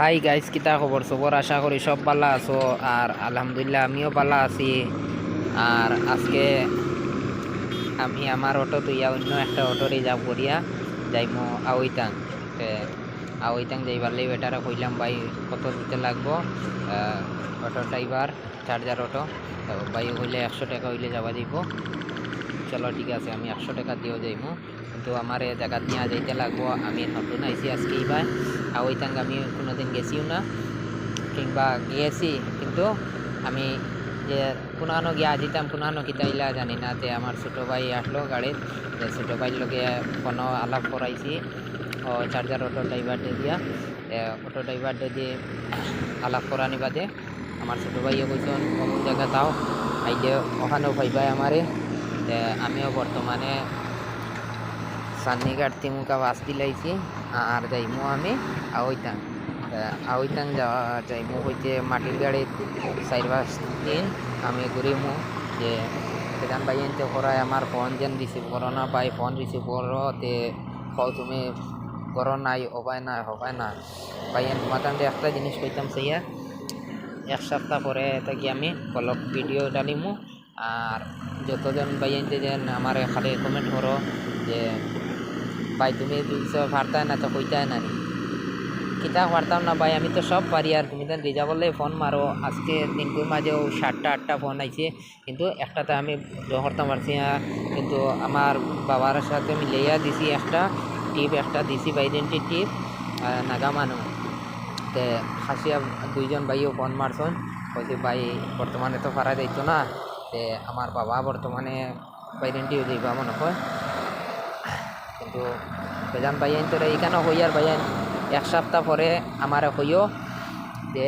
Hi guys কিতা খবর সবর আশা করি সব ভালো আছো। আর আলহামদুলিল্লাহ, আমিও ভালো আছি। আর আজকে আমি আমার অটো তুইয়া অন্য একটা অটো রিজার্ভ করিয়া যাইমো আওইতাং। আওইতাং যাইবার লাগি বেটারা কইলাম, ভাই, কত দিতে লাগবো? Auto driver, charger auto. ভাই, হইলে একশো টাকা হইলে যাওয়া দিব। চলো, ঠিক আছে, আমি একশো টাকা দিয়েও যাইমু। কিন্তু আমার এই জায়গা নিয়ে যাইতে লাগবো। আমি নতুন আইসি আজকে এইবার। আর ওইটাং আমি কোনোদিন গেছিও না। কিংবা গিয়েছি, কিন্তু আমি যে পুনানো গিয়া যেতাম পুনানো কিতাইলা জানি না, যে আমার ছোটো ভাই আসলো গাড়ির যে ছোটো ভাইয়ের লগে ফোনও আলাপ করাইছি। ও চার্জার অটো ড্রাইভার দিয়া। অটো ড্রাইভার দিয়ে আলাপ করানি বাদে আমার ছোটো ভাইও কইছেন অমুক জায়গা তাও আইলে ওখানেও ভাইবাই আমারে। তে আমিও বর্তমানে সান্নিঘাট তিমুকা বাস দিলাইছি, আর যাইমু আমি আওইতাং। আওইতাং যাওয়া, যাইমু হইতে মাটির গাড়ি চার পাঁচ দিন আমি ঘুরিমু, যে সেখান ভাই এনতে করায় আমার ফোন যেন রিসিভ করো না ভাই ফোন রিসিভ করো তে কও, তুমি করো নাই হবাই না হবাই না। ভাই এন তোমার একটা জিনিস কইতাম সেইয়া, এক সপ্তাহ পরে থাকি আমি কলক ভিডিও ডালিমু, আর যতজন বাইনতে যেন আমার খালি কমেন্ট করো যে ভাই, তুমি পারতায় না, তো কইতায় না নি। কিতা পারতাম না ভাই, আমি তো সব পারি আর তুমি তো রিজার্ভলে ফোন মারো। আজকে দিনকুর মাঝেও সাতটা, আটটা ফোন আইছে, কিন্তু একটাতে আমি ধরতে পারছি না। কিন্তু আমার বাবার সাথে মিলাইয়া দিছি একটা টিপ, একটা দিছি বাইডেন্টি টিপ নাগা মানুষ তে হাসিয়া দুইজন ভাইও ফোন মারছন। কইছে, ভাই, বর্তমানে তো পারা যাইতো না। তে আমার বাবা বর্তমানে বাইডেন্টিও যাইবা মনে হয় কিন্তু বেজান ভাইয়ান তোরা এইখানে হইয়ার ভাইয়ান এক সপ্তাহ পরে আমার হইও। যে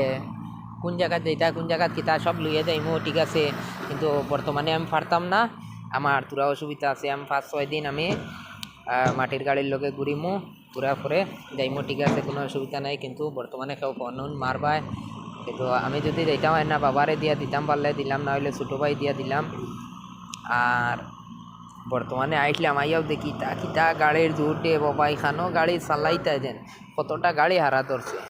কোন জায়গায় যেটা কোন জায়গাত কিতা, সব লইয়া যাইমু, ঠিক আছে। কিন্তু বর্তমানে আমি পারতাম না। আমার তোরা অসুবিধা আছে, আমি পাঁচ, ছয় দিন আমি মাটির গাড়ির লগে ঘুরিমু ঘুরা পরে যাইমু, ঠিক আছে, কোনো অসুবিধা নাই। কিন্তু বর্তমানে কেউ ফোন মারবায় কিন্তু আমি যদি হয় না বাবারে দিয়া দিতাম, পারলে দিলাম না হইলে ছোটো ভাই দিয়া দিলাম। আর বর্তমানে আইসলাম আইয়াও দেখি, তা কিতা গাড়ির জোর দে বাবা এখানেও গাড়ি চালাইতে যেন। কতটা গাড়ি হারা ধরছে